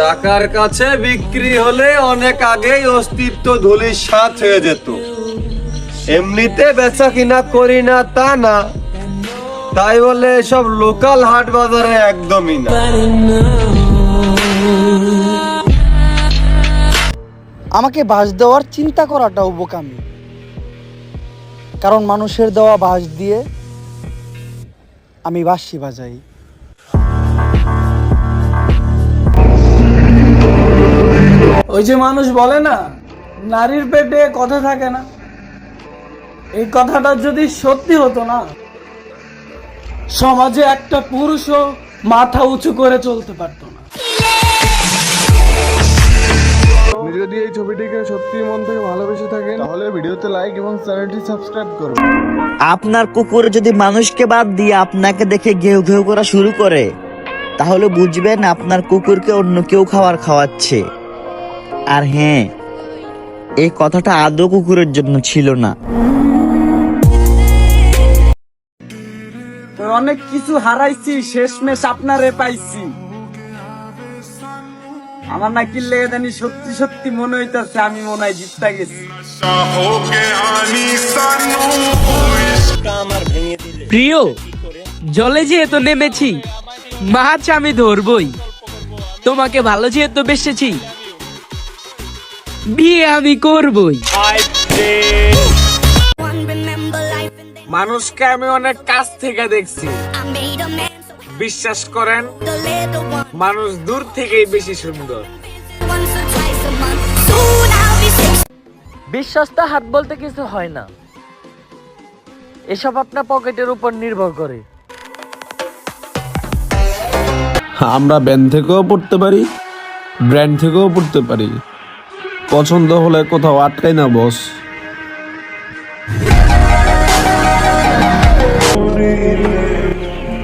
টাকার কাছে বিক্রি হলে অনেক আগেই অস্তিত্ব ধুলির সাথ হয়ে যেত। এমনিতে বেচা কিনা করি না তা না। তাই বলে সব লোকাল হাট বাজারে একদমই না। আমাকে বাস দেওয়ার চিন্তা করাটাও বোকামি কারণ মানুষের দেওয়া বাস দিয়ে আমি বাঁশি বাজাই। ওই যে মানুষ বলে না নারীর পেটে কথা থাকে না। এই কথাটা যদি সত্যি হতো না সমাজে একটা পুরুষও মাথা উঁচু করে চলতে পারতো না। আপনি যদি এই ছবিটিকে সত্যি মন থেকে ভালোবেসে থাকেন তাহলে ভিডিওতে লাইক এবং চ্যানেলটি সাবস্ক্রাইব করুন। আপনার কুকুর যদি মানুষকে বাদ দিয়ে আপনাকে দেখে ঘেউ ঘেউ করা শুরু করে তাহলে বুঝবেন আপনার কুকুরকে অন্য কেউ খাবার খাওয়াচ্ছে। আর হ্যাঁ এই কথাটা আদৌ কুকুরের জন্য ছিল না। অনেক কিছু হারাইছি শেষমেশ আপনারে পাইছি। আমার না কি লেগে জানি সত্যি সত্যি মনে হইতাছে আমি মনে হয় জিততে গেছি। প্রিয় জলে যেহেতু নেমেছি মাছ আমি ধরবই। তোমাকে ভালো যেহেতু বেসেছি বিয়ে আমি করবই। মানুষকে আমি অনেক কাছ থেকে দেখছি। বিশ্বাস করেন মানুষ দূর থেকেই বেশি সুন্দর। বিশ্বাসটা হাত বলতে কিছু হয় না। এসব আপনার পকেটের উপর নির্ভর করে। আমরা ব্যান্ড থেকেও পড়তে পারি ব্র্যান্ড থেকেও পড়তে পারি। পছন্দ হলে কোথাও আটকাই না বস।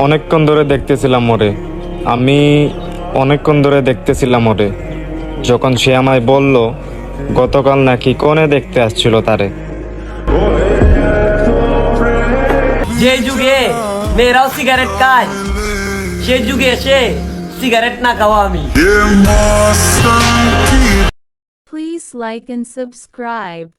অনেকক্ষণ ধরে দেখতেছিলাম ওরে। আমি অনেকক্ষণ ধরে দেখতেছিলাম ওরে। যখন সে আমায় বলল গতকাল নাকি কোনে দেখতে আসছিল তারে? যে যুগে মেয়েরাও সিগারেট খায় সেই যুগে এসে সিগারেট না খাওয়া আমি। Like and subscribe.